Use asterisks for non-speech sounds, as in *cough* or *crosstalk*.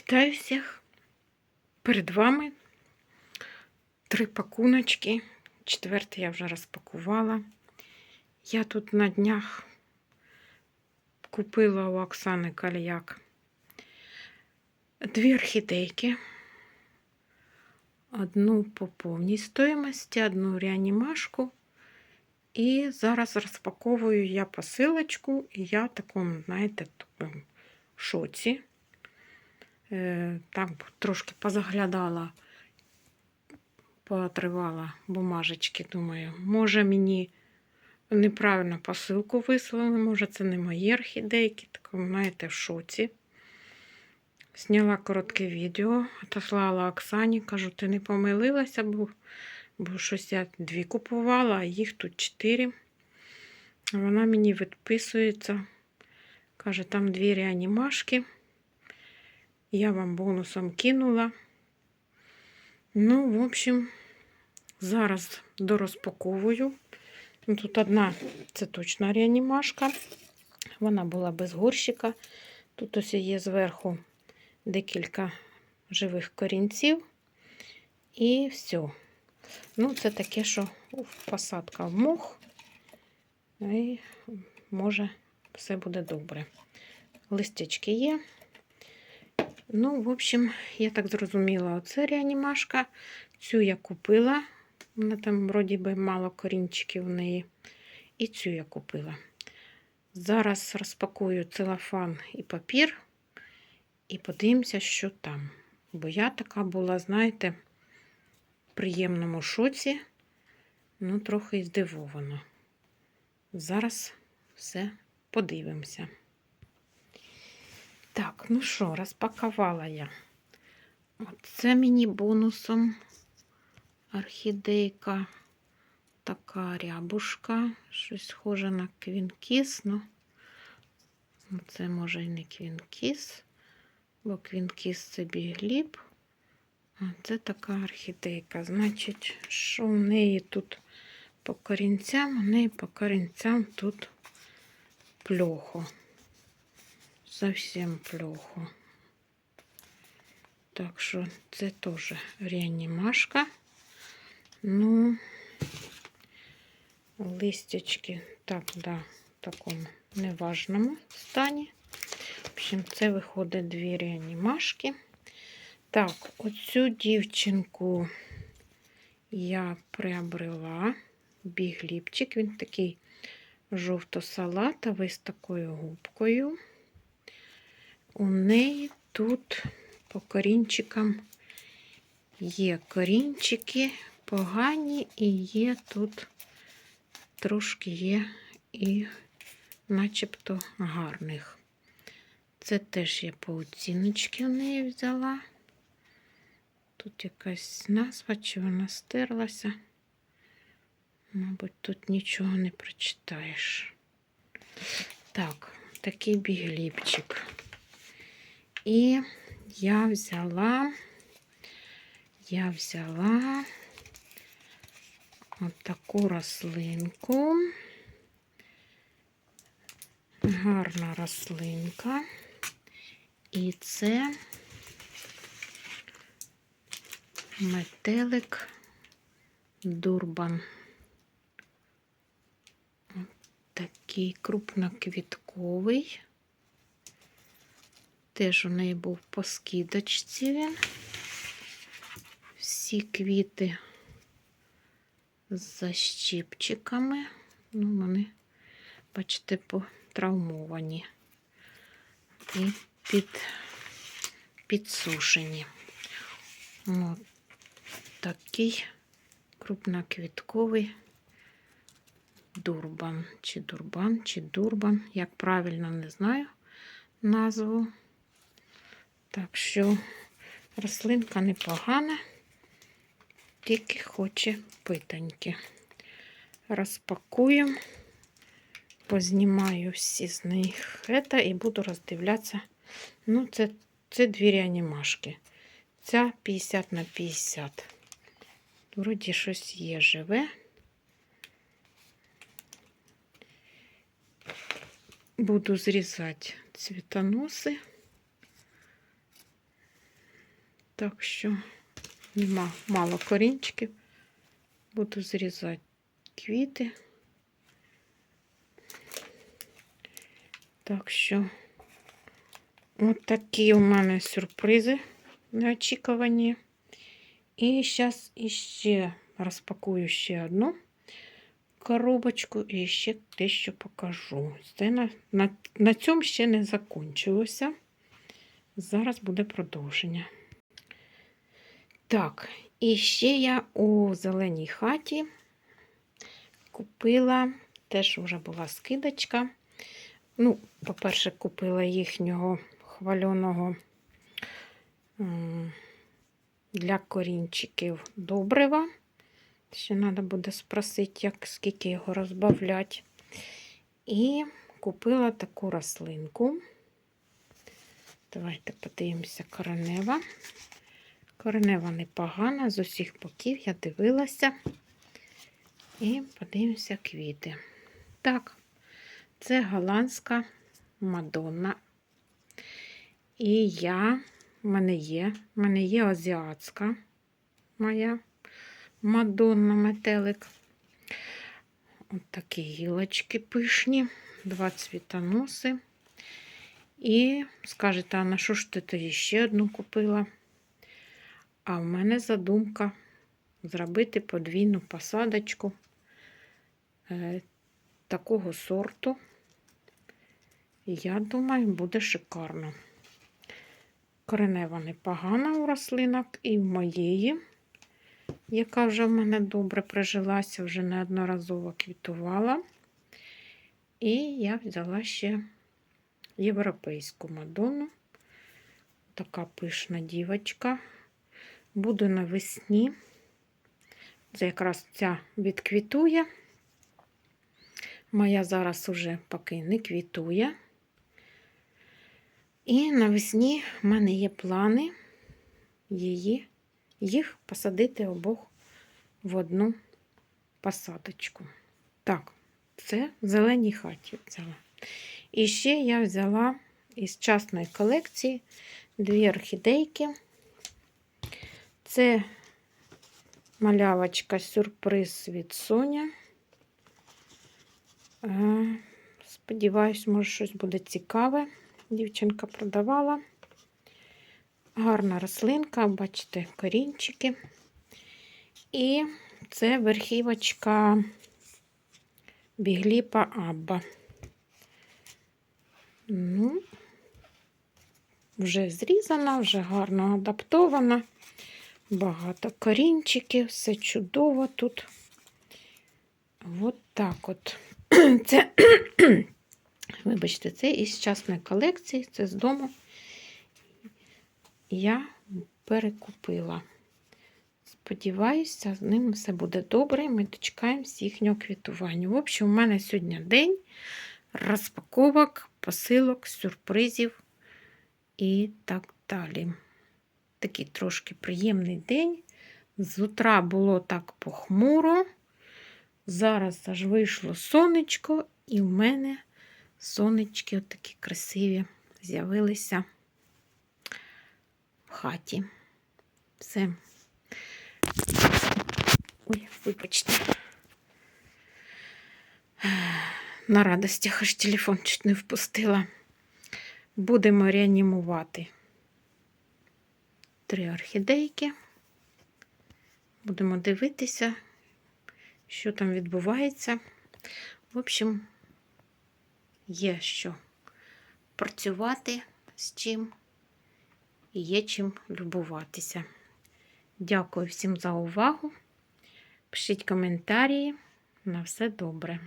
Вітаю всіх! Перед вами три пакуночки. Четвертий я вже розпакувала. Я тут на днях купила у Оксани Кальяк дві орхідейки. Одну по повній стоїмості, одну реанімашку. І зараз розпаковую я посилочку, і я в такому, знаєте, такому шоці. Е, Так трошки позаглядала, поотривала бумажечки, думаю, може мені неправильно посилку вислали, може це не мої орхідейки, такому, знаєте, в шоці. Зняла коротке відео, отослала Оксані, кажу, ти не помилилася, бо, бо щось я дві купувала, а їх тут чотири. Вона мені відписується, каже, там дві реанімашки. Я вам бонусом кинула. Ну, в общем, зараз дорозпаковую. Ну, Тут одна, це точно реанімашка. Вона була без горщика. Тут ось є зверху декілька живих корінців. І все. Ну, це таке, що посадка в мох. І може все буде добре. Листячки є. Ну, в общем, я так зрозуміла, оце реанімашка. Цю я купила. Вона там, вроді би, мало корінчиків в неї. І цю я купила. Зараз розпакую целофан і папір. І подивимося, що там. Бо я така була, знаєте, в приємному шоці, ну, трохи здивована. Зараз все подивимося. Так, ну що, розпакувала я. Оце мені бонусом орхідейка. Така рябушка, щось схоже на квінкіс, ну це може і не квінкіс, бо квінкіс це бігліб. А це така орхідейка. Значить, що в неї тут по корінцям, у неї по корінцям тут плохо совсем плохо. Так що це теж реанімашка. Ну, листячки, так, да, в такому неважному стані. В общем, це виходить дві реанімашки. Так, оцю дівчинку я приобрела бігліпчик. Він такий жовто-салатовий з такою губкою. У неї тут по корінчикам є корінчики погані і є тут трошки є і начебто гарних. Це теж я по оціночки у неї взяла. Тут якась назва, чи вона стерлася. Мабуть, тут нічого не прочитаєш. Так, такий бігліпчик. І я взяла, я взяла от таку рослинку. Гарна рослинка. І це метелик дурбан. От такий крупноквітковий. Теж у неї був по скидочці він. Всі квіти з защіпчиками. Ну, вони, бачите, потравмовані і під, підсушені. От такий крупноквітковий дурбан, чи дурбан, чи дурбан, як правильно не знаю назву. Так що рослинка непогана, тільки хоче питаньки. Розпакуємо, познімаю всі з них это і буду роздивлятися. Ну, це, це дві реанімашки. Ця 50 на 50. Вроді щось є живе. Буду зрізати цвітоноси. Так що нема мало корінчиків. Буду зрізати квіти. Так що от такі у мене сюрпризи неочікувані. І зараз іще розпакую ще одну коробочку і ще дещо покажу. Це на, на, на цьому ще не закінчилося. Зараз буде продовження. Так, і ще я у зеленій хаті купила, теж вже була скидочка. Ну, по-перше, купила їхнього хвальоного для корінчиків добрива. Ще треба буде спросити, як, скільки його розбавляти. І купила таку рослинку. Давайте подивимося коренева. Коренева непогана, з усіх боків я дивилася. І подивимося квіти. Так, це голландська Мадонна. І я, в мене є, в мене є азіатська моя Мадонна метелик. От такі гілочки пишні, два цвітоноси. І скажете, а на що ж ти тоді ще одну купила? А в мене задумка зробити подвійну посадочку е, такого сорту. Я думаю, буде шикарно. Коренева непогана у рослинок і в моєї, яка вже в мене добре прижилася, вже неодноразово квітувала. І я взяла ще європейську мадонну. Така пишна дівочка. Буде навесні. Це якраз ця відквітує. Моя зараз уже поки не квітує. І навесні в мене є плани її, їх посадити обох в одну посадочку. Так, це в зеленій хаті взяла. І ще я взяла із частної колекції дві орхідейки. Це малявочка сюрприз від Соня. Сподіваюсь, може, щось буде цікаве. Дівчинка продавала. Гарна рослинка, бачите, корінчики. І це верхівочка бігліпа Абба. Ну, вже зрізана, вже гарно адаптована. Багато корінчиків, все чудово тут. От так от. *clears throat* Це, *clears throat* вибачте, це із частної колекції, це з дому я перекупила. Сподіваюся, з ним все буде добре. Ми дочекаємося їхнього квітування. В общем, у мене сьогодні день розпаковок, посилок, сюрпризів і так далі. Такий трошки приємний день. З утра було так похмуро. Зараз аж вийшло сонечко, і в мене сонечки такі красиві з'явилися в хаті. Все. Ой, вибачте. На радостях аж телефон чуть не впустила. Будемо реанімувати три орхідейки. Будемо дивитися, що там відбувається. В общем, є що працювати з чим і є чим любуватися. Дякую всім за увагу. Пишіть коментарі. На все добре.